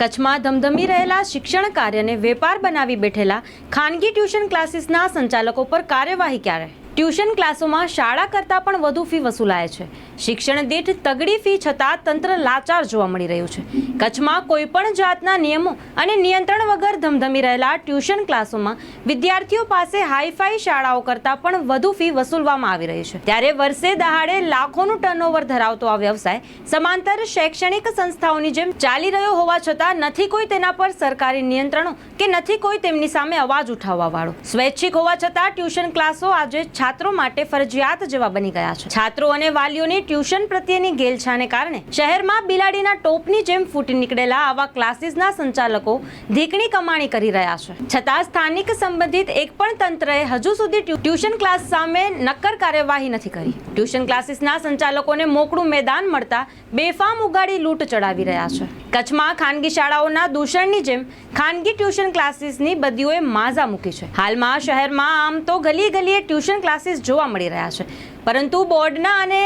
કચ્છમાં ધમધમી રહેલા શિક્ષણ કાર્યને વેપાર બનાવી બેઠેલા ખાનગી ટ્યુશન ક્લાસીસના સંચાલકો પર કાર્યવાહી ક્યારે? ટ્યુશન ક્લાસોમાં શાળા કરતાં પણ વધુ ફી વસૂલાય છે. શિક્ષણ દીઠ તગડી ફી છતાં તંત્ર લાચાર જોવા મળી રહ્યું છે. કચ્છમાં કોઈ પણ જાતના નિયમો અને નિયંત્રણ વગર ધમધમી રહેલા ટ્યુશન ક્લાસોમાં વિદ્યાર્થીઓ પાસે હાઈફાઈ શાળાઓ કરતાં પણ વધુ ફી વસૂલવામાં આવી રહી છે. ત્યારે વર્ષે દહાડે લાખોનું ટર્નઓવર ધરાવતો આ વ્યવસાય સમાંતર શૈક્ષણિક સંસ્થાઓની જેમ ચાલી રહ્યો હોવા છતાં નથી કોઈ તેના પર સરકારી નિયંત્રણો કે નથી કોઈ તેમની સામે અવાજ ઉઠાવવા વાળો. સ્વૈચ્છિક હોવા છતાં ટ્યુશન ક્લાસો આજે છાત્રો માટે ફરજિયાત જેવા બની ગયા છે. છાત્રો અને વાલીઓની ટ્યુશન પ્રત્યેની ગેલછાને કારણે શહેરમાં બિલાડીના ટોપની જેમ ફૂટી નીકળેલા આવા ક્લાસીસના સંચાલકો ધીકણી કમાણી કરી રહ્યા છે. છતાં સ્થાનિક સંબંધિત એક પણ તંત્રએ હજુ સુધી ટ્યુશન ક્લાસ સામે નક્કર કાર્યવાહી નથી કરી. ટ્યુશન ક્લાસીસના સંચાલકોને મોકળું મેદાન મળતા બેફામ ઉગાડી લૂંટ ચડાવી રહ્યા છે. કચ્છમાં ખાનગી શાળાઓના દૂષણની જેમ ખાનગી ટ્યુશન ક્લાસીસની બદીઓએ માઝા મૂકી છે. હાલમાં શહેરમાં આમ તો ગલીએ ગલીએ ટ્યુશન ક્લાસીસ જોવા મળી રહ્યા છે. પરંતુ બોર્ડના અને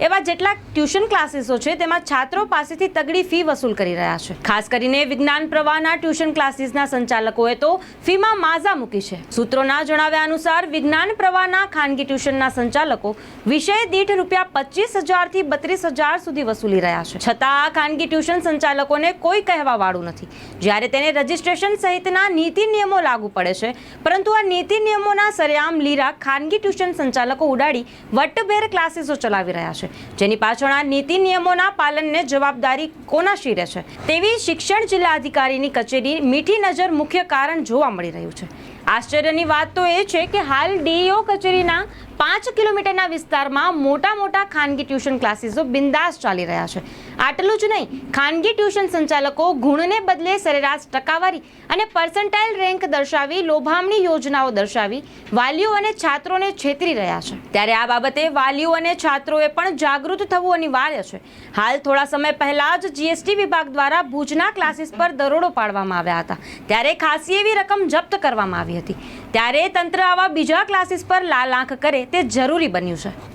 એવા જેટલા ટ્યુશન ક્લાસીસો છે, તેમાં છાત્રો પાસેથી તગડી ફી વસૂલ કરી રહ્યા છે. ખાસ કરીને વિજ્ઞાન પ્રવાહના ટ્યુશન ક્લાસીસના સંચાલકોએ તો ફીમાં માઝા મૂકી છે. સૂત્રોના જણાવ્યા અનુસાર, વિજ્ઞાન પ્રવાહના ખાનગી ટ્યુશનના સંચાલકો વિષય દીઠ રૂપિયા પચીસ હજારથી બત્રીસ હજાર સુધી વસૂલી રહ્યા છે. છતાં આ ખાનગી ટ્યુશન સંચાલકોને કોઈ કહેવા વાળું નથી. જ્યારે તેને રજિસ્ટ્રેશન સહિતના નીતિ નિયમો લાગુ પડે છે. પરંતુ આ નીતિ નિયમોના સરેઆમ લીરા ખાનગી ટ્યુશન સંચાલકો ઉડાડી વટભેર ક્લાસીસો ચલાવી રહ્યા છે. જેની પાછળ આ નીતિ નિયમોના પાલનને જવાબદારી કોના શીરે છે? તેવી શિક્ષણ જિલ્લા અધિકારીની કચેરી મીઠી નજર મુખ્ય કારણ જોવા મળી રહ્યું છે. આશ્ચર્યની વાત તો એ છે કે હાલ ડીઈઓ કચેરીના પાંચ કિલોમીટરના વિસ્તારમાં મોટા મોટા ખાનગી ટ્યુશન ક્લાસીસો બિંદાસ ચાલી રહ્યા છે. આટલું જ નહીં, ખાનગી ટ્યુશન સંચાલકો ગુણને બદલે સરેરાશ ટકાવારી અને પર્સન્ટાઇલ રેન્ક દર્શાવી લોભામણી યોજનાઓ દર્શાવી વાલીઓ અને છાત્રોને છેતરી રહ્યા છે. ત્યારે આ બાબતે વાલીઓ અને છાત્રોએ પણ જાગૃત થવું અનિવાર્ય છે. હાલ થોડા સમય પહેલા જ જીએસટી વિભાગ દ્વારા ભુજના ક્લાસીસ પર દરોડો પાડવામાં આવ્યા હતા. ત્યારે ખાસી એવી રકમ જપ્ત કરવામાં આવી હતી. ત્યારે તંત્ર આવા બીજા ક્લાસીસ પર લાલ આંખ કરે તે જરૂરી બન્યું છે.